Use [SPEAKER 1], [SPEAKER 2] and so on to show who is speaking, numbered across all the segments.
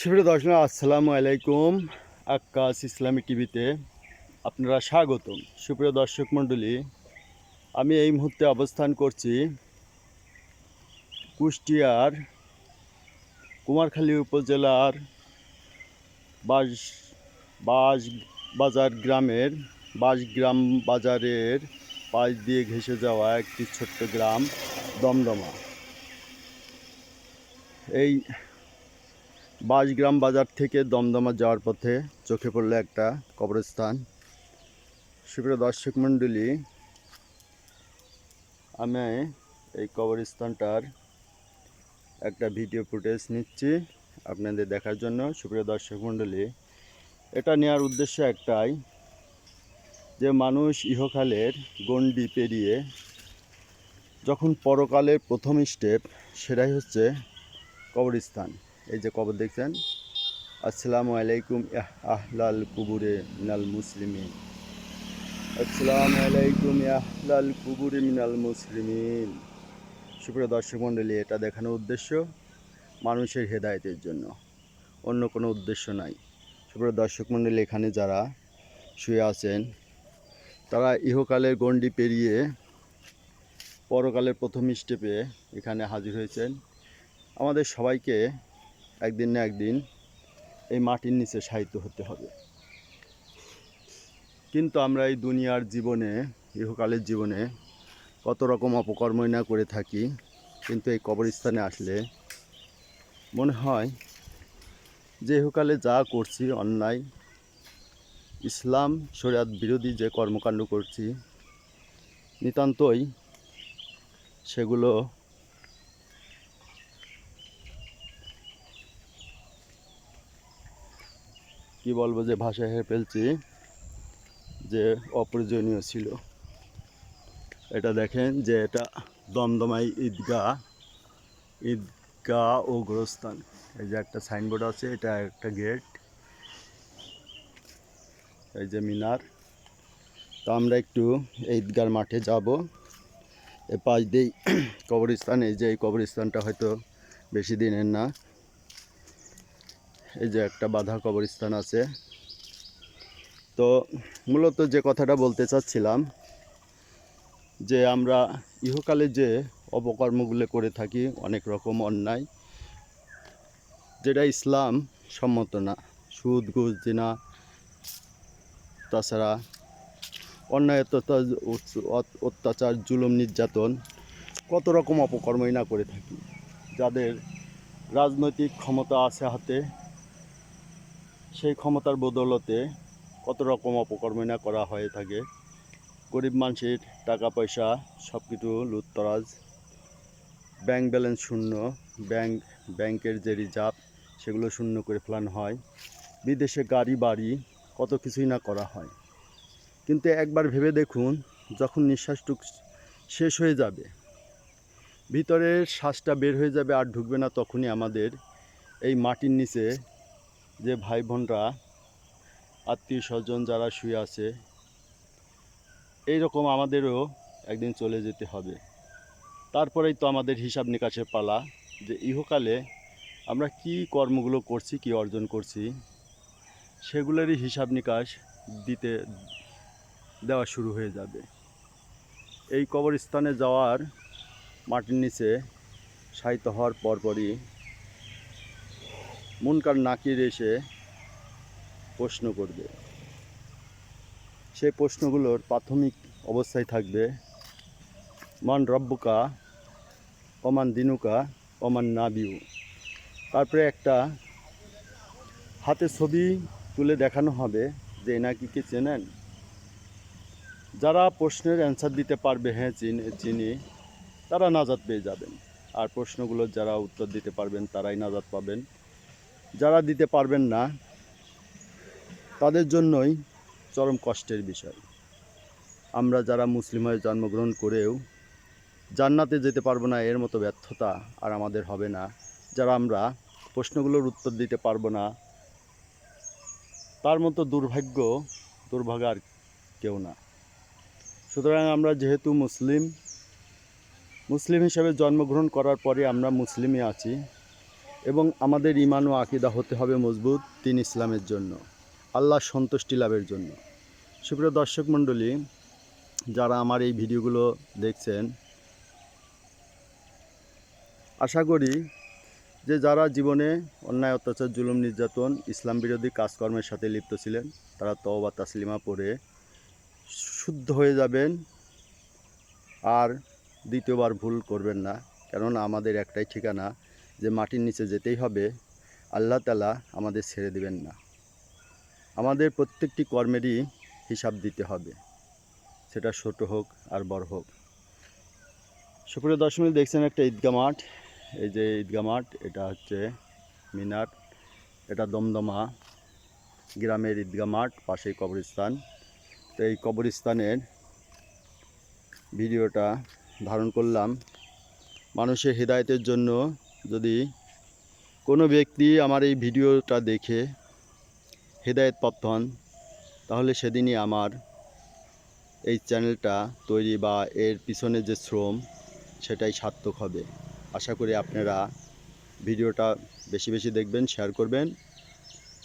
[SPEAKER 1] সুপ্রিয় দর্শক, আসসালামু আলাইকুম আক্কাস ইসলামী টিভিতে আপনারা স্বাগতম। সুপ্রিয় দর্শক মণ্ডলী, আমি এই মুহূর্তে অবস্থান করছি কুষ্টিয়ার কুমারখালী উপজেলার বাস বাস বাজার গ্রামের, বাসগ্রাম বাজারের পাশ দিয়ে ঘেসে যাওয়া একটি ছোট্ট গ্রাম দমদমা। এই বাসগ্রাম বাজার থেকে দমদমা যাওয়ার পথে চোখে পড়ল একটা কবরস্থান। সুপ্রিয় দর্শক মণ্ডলী, আমি এই কবরস্থানটার একটা ভিডিও ফুটেজ নিচ্ছি আপনাদের দেখার জন্য। সুপ্রিয় দর্শক মণ্ডলী, এটা নেওয়ার উদ্দেশ্য একটাই যে মানুষ ইহকালের গণ্ডি পেরিয়ে যখন পরকালের প্রথম স্টেপ সেটাই হচ্ছে কবরস্থান। এই যে কবর দেখছেন? আসসালামু আলাইকুম আহলাল কুবুরে মিনাল মুসলিমিন। আসসালামু আলাইকুম আহলাল কুবুরে মিনাল মুসলিমিন। সুপ্রিয় দর্শক মণ্ডলী, এটা দেখানোর উদ্দেশ্য মানুষের হেদায়তের জন্য। অন্য কোনো উদ্দেশ্য নাই। সুপ্রিয় দর্শক মণ্ডলী, এখানে যারা শুয়ে আছেন, তারা ইহকালের গণ্ডি পেরিয়ে পরকালের প্রথম স্টেপে এখানে হাজির হয়েছেন। আমাদের সবাইকে একদিন না একদিন এই মাটির নিচে সাহিত্য হতে হবে। কিন্তু আমরা এই দুনিয়ার জীবনে, ইহকালের জীবনে কত রকম অপকর্মই না করে থাকি, কিন্তু এই কবরস্থানে আসলে মনে হয় যে ইহকালে যা করছি, অন্যায়, ইসলাম, শরিয়াত বিরোধী যে কর্মকাণ্ড করছি, নিতান্তই সেগুলো কি বলব যে ভাষায় হেরে ফেলছি, যে অপ্রয়োজনীয় ছিল। এটা দেখেন যে এটা দমদমাই ঈদগাহ ঈদগাহ ও গোরস্থান। এই যে একটা সাইনবোর্ড আছে, এটা একটা গেট। এই যে মিনার। তো আমরা একটু ঈদগার মাঠে যাব। এ পাশ দিয়েই কবরস্থান, এই যে এই কবরস্থানটা হয়তো বেশি দিনের না। এই যে একটা বাধা কবরস্থান আছে। তো মূলত যে কথাটা বলতে চাচ্ছিলাম, যে আমরা ইহকালে যে অপকর্মগুলো করে থাকি, অনেক রকম অন্যায়, যেটা ইসলাম সম্মত না। সুদ, ঘুষ, জিনা, তাছাড়া অন্যায় অত্যাচার অত্যাচার, জুলুম, নির্যাতন, কত রকম অপকর্মই না করে থাকি। যাদের রাজনৈতিক ক্ষমতা আছে হাতে সেই ক্ষমতার বদৌলতে কত রকম অপকর্ম না করা হয়ে থাকে। গরিব মানুষের টাকা, পয়সা সব কিছু লুটতরাজ। ব্যাংক ব্যালেন্স শূন্য। ব্যাংক, ব্যাংকের যে রিজার্ভ, সেগুলো শূন্য করে ফেলানো হয়। বিদেশে গাড়ি, বাড়ি কত কিছুই না করা হয়। কিন্তু একবার ভেবে দেখুন, যখন নিঃশ্বাসটুক শেষ হয়ে যাবে, ভিতরের শ্বাসটা বের হয়ে যাবে আর ঢুকবে না তখনই আমাদের এই মাটির নিচে যে ভাই বোনরা আত্মীয় স্বজন যারা শুয়ে আছে এই রকম আমাদেরও একদিন চলে যেতে হবে। তারপরেই তো আমাদের হিসাব নিকাশের পালা যে ইহকালে আমরা কি কর্মগুলো করছি, কি অর্জন করছি, সেগুলোরই হিসাব নিকাশ দিতে, দেওয়া শুরু হয়ে যাবে। এই কবরস্থানে যাওয়ার মাটির নিচে সাহিত্য হওয়ার পরপরই মুনকার নাকির এসে প্রশ্ন করবে। সেই প্রশ্নগুলোর প্রাথমিক অবস্থায় থাকবে, মান রব্বুকা অমান দিনুকা অমান নাবিউ। তারপরে একটা হাতে ছবি তুলে দেখানো হবে যে এনাকি কি চেনেন? যারা প্রশ্নের অ্যান্সার দিতে পারবে হ্যাঁ চিনি চিনি, তারা নাজাদ পেয়ে যাবেন। আর প্রশ্নগুলোর যারা উত্তর দিতে পারবেন, তারাই নাজাদ পাবেন। যারা দিতে পারবেন না, তাদের জন্যই চরম কষ্টের বিষয়। আমরা যারা মুসলিম হয়ে জন্মগ্রহণ করেও জান্নাতে যেতে পারব না, এর মতো ব্যর্থতা আর আমাদের হবে না। যারা আমরা প্রশ্নগুলোর উত্তর দিতে পারব না, তার মতো দুর্ভাগ্য দুর্ভাগ্য আর কেউ না। সুতরাং আমরা যেহেতু মুসলিম মুসলিম হিসেবে জন্মগ্রহণ করার পরে আমরা মুসলিমই আছি। এবং আমাদের ইমান ও আকিদা হতে হবে মজবুত তিন ইসলামের জন্য আল্লাহ সন্তুষ্টি লাভের জন্য। সুপ্রিয় দর্শক মণ্ডলী, যারা আমার এই ভিডিওগুলো দেখছেন, আশা করি যে যারা জীবনে অন্যায়, অত্যাচার, জুলুম, নির্যাতন, ইসলাম বিরোধী কাজকর্মের সাথে লিপ্ত ছিলেন, তারা তওবা, তাসলিমা পড়ে শুদ্ধ হয়ে যাবেন আর দ্বিতীয়বার ভুল করবেন না, কেননা আমাদের একটাই ঠিকানা যে মাটির নিচে যেতেই হবে, আল্লাহ তালা আমাদের ছেড়ে দিবেন না। আমাদের প্রত্যেকটি কর্মেরই হিসাব দিতে হবে। সেটা ছোট হোক আর বড় হোক। সুপ্রিয় দশমী দেখছেন একটা ঈদগা মাঠ। এই যে ঈদগা মাঠ, এটা হচ্ছে মিনার। এটা দমদমা গ্রামের ঈদগা মাঠ, পাশেই কবরস্থান। তো এই কবরস্থানের ভিডিওটা ধারণ করলাম মানুষের হৃদায়তের জন্য যদি কোনো ব্যক্তি আমার এই ভিডিওটা দেখে হৃদায়ত প্রাপ্ত হন, তাহলে সেদিনই আমার এই চ্যানেলটা তৈরি বা এর পিছনে যে শ্রম, সেটাই সার্থক হবে। আশা করি আপনারা ভিডিওটা বেশি বেশি দেখবেন শেয়ার করবেন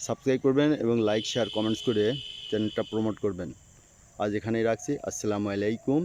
[SPEAKER 1] সাবস্ক্রাইব করবেন এবং লাইক শেয়ার কমেন্টস করে চ্যানেলটা প্রমোট করবেন। আজ এখানেই রাখছি। আসসালামু আলাইকুম।